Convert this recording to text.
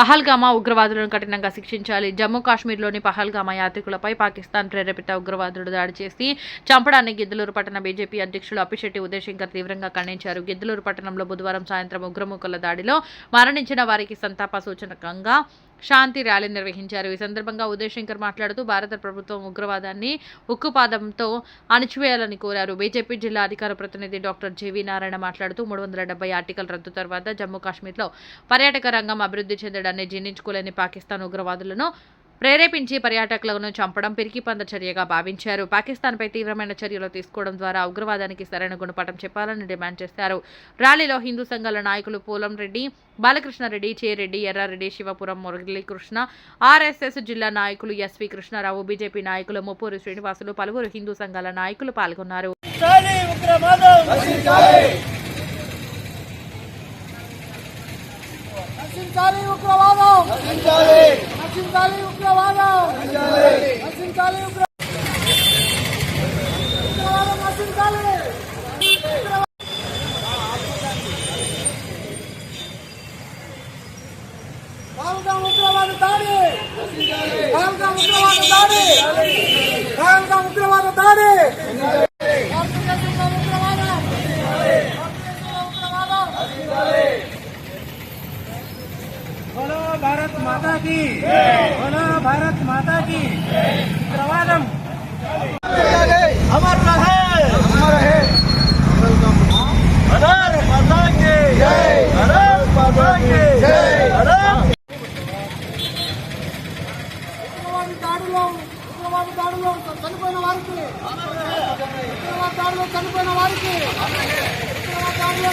పహల్గామా ఉగ్రవాదులను కఠినంగా శిక్షించాలి. జమ్మూ కాశ్మీర్లోని పహల్గామా యాత్రికులపై పాకిస్తాన్ ప్రేరేపిత ఉగ్రవాదులు దాడి చేసి చంపడాన్ని గిద్దలూరు పట్టణ బీజేపీ అధ్యక్షులు అప్పిశెట్టి ఉదయశంకర్ తీవ్రంగా ఖండించారు. గిద్దలూరు పట్టణంలో బుధవారం సాయంత్రం ఉగ్రముఖుల దాడిలో మరణించిన వారికి సంతాప సూచనకంగా శాంతి ర్యాలీ నిర్వహించారు. ఈ సందర్భంగా ఉదయశంకర్ మాట్లాడుతూ భారత ప్రభుత్వం ఉగ్రవాదాన్ని ఉక్కుపాదంతో అణచివేయాలని కోరారు. బీజేపీ జిల్లా అధికార ప్రతినిధి డాక్టర్ జేవీ నారాయణ మాట్లాడుతూ మూడు వందల డెబ్బై ఆర్టికల్ రద్దు తర్వాత జమ్మూ కాశ్మీర్లో పర్యాటక రంగం అభివృద్ధి చెందడాన్ని జీర్ణించుకోలేని పాకిస్తాన్ ఉగ్రవాదులను ప్రేరేపించి పర్యాటకులను చంపడం పిరికిపంద చర్యగా భావించారు. పాకిస్తాన్పై తీవ్రమైన చర్యలు తీసుకోవడం ద్వారా ఉగ్రవాదానికి సరైన గుణపాఠం చెప్పాలని డిమాండ్ చేశారు. ర్యాలీలో హిందూ సంఘాల నాయకులు పూలం రెడ్డి బాలకృష్ణారెడ్డి చేరెడ్డి ఎర్రారెడ్డి శివపురం మురళీకృష్ణ ఆర్ఎస్ఎస్ జిల్లా నాయకులు ఎస్వి కృష్ణారావు బీజేపీ నాయకులు ముప్పూరి శ్రీనివాసులు పలువురు హిందూ సంఘాల నాయకులు పాల్గొన్నారు. నశించాలి ఉగ్రవాదం నశించాలి ఉగ్రవాదం నశించాలి ఉగ్రవాదం నశించాలి ఉగ్ర ఉగ్రవాదం నశించాలి పహల్గాం ఉగ్రవాద దాడి పహల్గాం ఉగ్రవాద దాడి పహల్గాం ఉగ్రవాద దాడి భారతదేశంలో ఉగ్రవాదం భారతదేశంలో ఉగ్రవాద దాడి భారత్ మాతా की భారత్ మాతా की। ఉగ్రవాది దాడిలో ఉగ్రవాది దాడిలో చనిపోయిన వారికి ఉగ్రవాద దాడిలో చనిపోయిన వారికి. ఉగ్రవాద దాడిలో